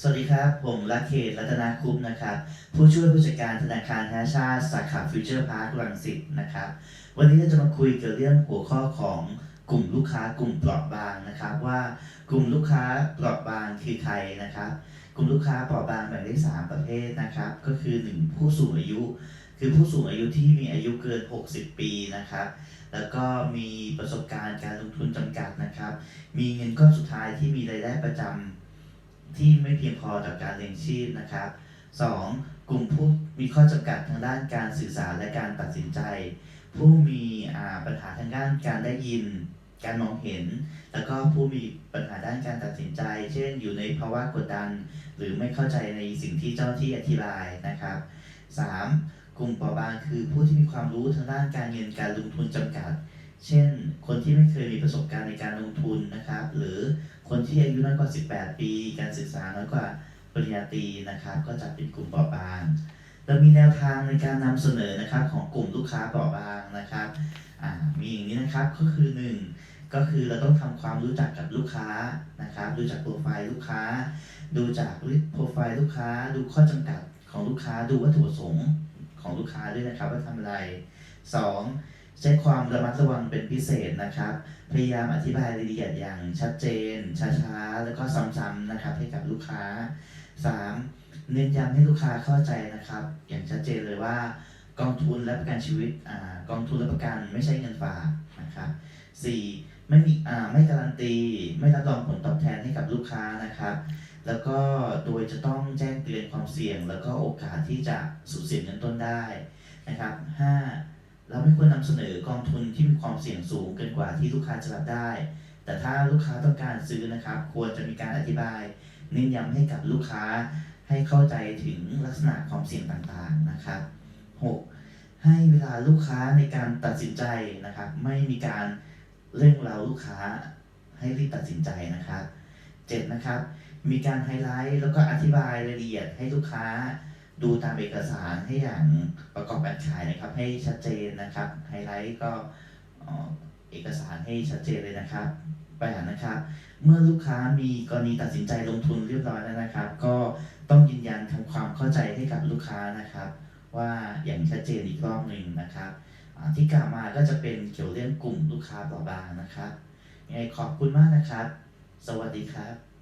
สวัสดีครับ ผมรักเขตรัตนาคุปนะครับ ผู้ช่วยผู้จัดการธนาคารแห่งชาติสาขาฟิวเจอร์พาร์ครังสิตนะครับ วันนี้เราจะมาคุยเกี่ยวเรื่องหัวข้อของกลุ่มลูกค้ากลุ่มเปราะบางนะครับ ว่ากลุ่มลูกค้าเปราะบางคือใครนะครับ กลุ่มลูกค้าเปราะบางแบ่งได้สามประเภทนะครับ ก็คือ 1 ผู้สูงอายุ คือผู้สูงอายุที่มีอายุเกิน 60 ปีนะครับ แล้วก็มีประสบการณ์การลงทุนจำกัดนะครับ มีเงินก้อนสุดท้ายที่มีรายได้ประจำ ที่ไม่เพียงพอต่อการเลี้ยงชีพนะครับ 2. กลุ่มผู้มีข้อจำกัดทางด้านการสื่อสารและการตัดสินใจ ผู้มีปัญหาทางด้านการได้ยิน การมองเห็น แล้วก็ผู้มีปัญหาด้านการตัดสินใจ เช่น อยู่ในภาวะกดดัน หรือไม่เข้าใจในสิ่งที่เจ้าหน้าที่อธิบายนะครับ 3. กลุ่มเปราะบางคือผู้ที่มีความรู้ทางด้านการเงินการลงทุนจำกัด เช่น คนที่ไม่เคยมีประสบการณ์ในการลงทุนนะครับ หรือ คนที่อายุน้อยกว่า 18 ปี การศึกษาน้อยกว่าปริญญาตรีนะครับ ก็จะเป็นกลุ่มเปราะบางเรามีแนวทางในการนำเสนอนะครับของกลุ่มลูกค้าเปราะบางนะครับอ่ามีอย่างนี้นะครับก็คือ 1 ก็คือเราต้องทำความรู้จักกับลูกค้านะครับดูจากโปรไฟล์ลูกค้า ดูจากโปรไฟล์ลูกค้า ดูข้อจำกัดของลูกค้า ดูวัตถุประสงค์ของลูกค้าด้วยนะครับว่าทำอะไร 2. ใช้ความระมัดระวังเป็นพิเศษนะครับ พยายามอธิบายรายละเอียดอย่างชัดเจน ช้าๆ แล้วก็ซ้ำๆนะครับ ให้กับลูกค้า 3. เน้นย้ำให้ลูกค้าเข้าใจนะครับ อย่างชัดเจนเลยว่ากองทุนและประกันชีวิตอ่ากองทุนและประกันไม่ใช่เงินฝากนะครับ 4. ไม่มีอ่าไม่การันตี ไม่รับรองผลตอบแทนให้กับลูกค้านะครับ แล้วก็โดยจะต้องแจ้งเตือนความเสี่ยง แล้วก็โอกาสที่จะสูญเสียเงินต้นได้นะครับ 5. เราไม่ควรนำเสนอกองทุนที่มีความเสี่ยงสูงเกินกว่าที่ลูกค้าจะรับได้ แต่ถ้าลูกค้าต้องการซื้อนะครับ ควรจะมีการอธิบายเน้นย้ำให้กับลูกค้าให้เข้าใจถึงลักษณะความเสี่ยงต่างๆนะครับ 6. ให้เวลาลูกค้าในการตัดสินใจนะครับ ไม่มีการเร่งเร้าลูกค้าให้รีบตัดสินใจนะครับ 7. นะครับ มีการไฮไลท์แล้วก็อธิบายรายละเอียดให้ลูกค้า ดูตามเอกสารให้อย่างประกอบการขายนะครับ ให้ชัดเจนนะครับไฮไลท์ก็เอกสารให้ชัดเจนเลยนะครับแปดนะครับ เมื่อลูกค้ามีกรณีตัดสินใจลงทุนเรียบร้อยแล้วนะครับ ก็ต้องยืนยันทำความเข้าใจให้กับลูกค้านะครับ ว่าอย่างชัดเจนอีกรอบหนึ่งนะครับที่กล่าวมาก็จะเป็นเกี่ยวเรื่องกลุ่มลูกค้าเปราะบางนะครับยังไงขอบคุณมากนะครับ สวัสดีครับ